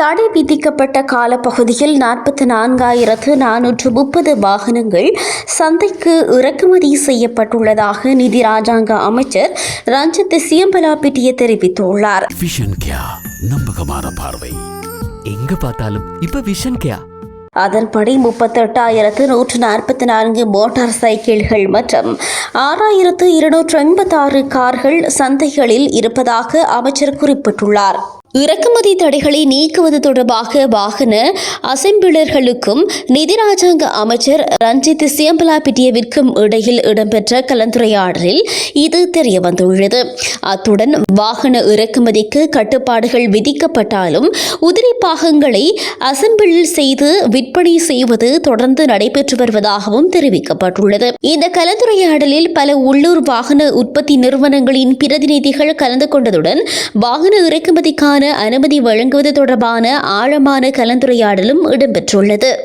தடை விதிக்கப்பட்ட காலப்பகுதியில் நாற்பத்தி நான்காயிரத்து நானூற்று முப்பது வாகனங்கள் சந்தைக்கு இறக்குமதி செய்யப்பட்டுள்ளதாக நிதி ராஜாங்க அமைச்சர் ரஞ்சித் சியம்பலாபிட்டிய தெரிவித்துள்ளார். நம்பகமான பார்வை. எங்க பார்த்தாலும் இப்ப விஷன் கேயா அதன்படி முப்பத்தெட்டாயிரத்து நூற்று நாற்பத்தி நான்கு மோட்டார் சைக்கிள்கள் மற்றும் ஆறாயிரத்து இருநூற்று எண்பத்தாறு கார்கள் சந்தைகளில் இருப்பதாக அமைச்சர் குறிப்பிட்டுள்ளார். இறக்குமதி தடைகளை நீக்குவது தொடர்பாக வாகன அசெம்பிளர்களுக்கும் நிதி ராஜாங்க அமைச்சர் ரஞ்சித் சியம்பலாபிட்டியவிற்கும் இடையில் இடம்பெற்ற கலந்துரையாடலில் இது தெரியவந்துள்ளது அத்துடன் வாகன இறக்குமதிக்கு கட்டுப்பாடுகள் விதிக்கப்பட்டாலும் உதிரி பாகங்களை அசெம்பிள் செய்து விற்பனை செய்வது தொடர்ந்து நடைபெற்று வருவதாகவும் தெரிவிக்கப்பட்டுள்ளது. இந்த கலந்துரையாடலில் பல உள்ளூர் வாகன உற்பத்தி நிறுவனங்களின் பிரதிநிதிகள் கலந்து கொண்டதுடன் வாகன இறக்குமதிக்கான அனுமதி வழங்குவது தொடர்பான ஆழமான கலந்துரையாடலும் இடம்பெற்றுள்ளது.